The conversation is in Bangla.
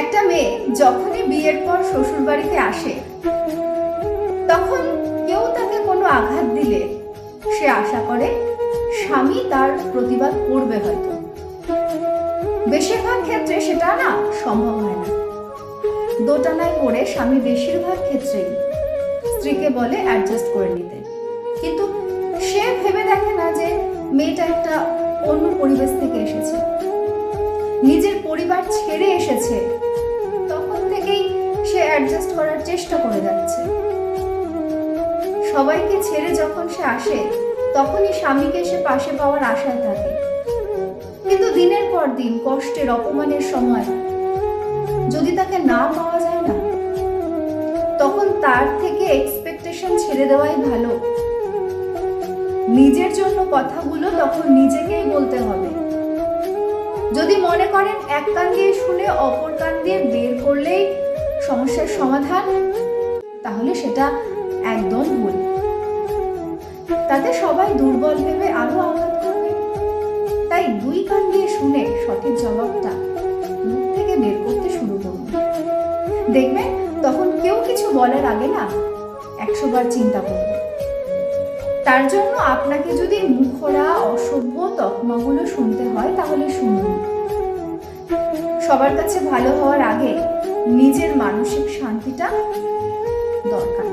একটা মেয়ে যখনই বিয়ের পর শ্বশুর বাড়িতে আসে, তখন কেউ তাকে কোনো আঘাত দিলে সে আশা করে স্বামী তার প্রতিবাদ করবে হয়তো। বেশিরভাগ ক্ষেত্রে সেটা না সম্ভব হয় না। দোটানায় পড়ে স্বামী বেশিরভাগ ক্ষেত্রেই স্ত্রীকে বলে অ্যাডজাস্ট করে নিতে। কিন্তু সে ভেবে দেখে না যে মেয়েটা একটা অন্য পরিবেশ থেকে এসেছে। নিজের পরিবার ছেড়ে এসেছে অ্যাডজাস্ট করার চেষ্টা করে যাচ্ছে। সবাইকে ছেড়ে যখন সে আসে, তখনই স্বামীকে সে পাশে পাওয়ার আশায় থাকে। কিন্তু দিনের পর দিন কষ্টের অপমানের সময় যদি তাকে না পাওয়া যায় না, তখন তার থেকে এক্সপেকটেশন ছেড়ে দেওয়াই ভালো। নিজের জন্য কথাগুলো তখন নিজেকেই বলতে হবে। যদি মনে করেন এক কান দিয়ে শুনে অপর কান দিয়ে বের করলেই সমস্যার সমাধান? তাহলে সেটা একদম ভুল। তাতে সবাই দুর্বল ভেবে আরও আঘাত করবে। তাই দুই কান দিয়ে শুনে সঠিক জবাবটা মুখ থেকে বের করতে শুরু করুন। দেখবেন তখন কেউ কিছু বলার আগে না একশো বার চিন্তা করবে। তার জন্য আপনাকে যদি মুখরা, অসভ্য তকমাগুলো শুনতে হয় তাহলে শুনুন। সবার কাছে ভালো হওয়ার আগে নিজের মানসিক শান্তিটা দরকার।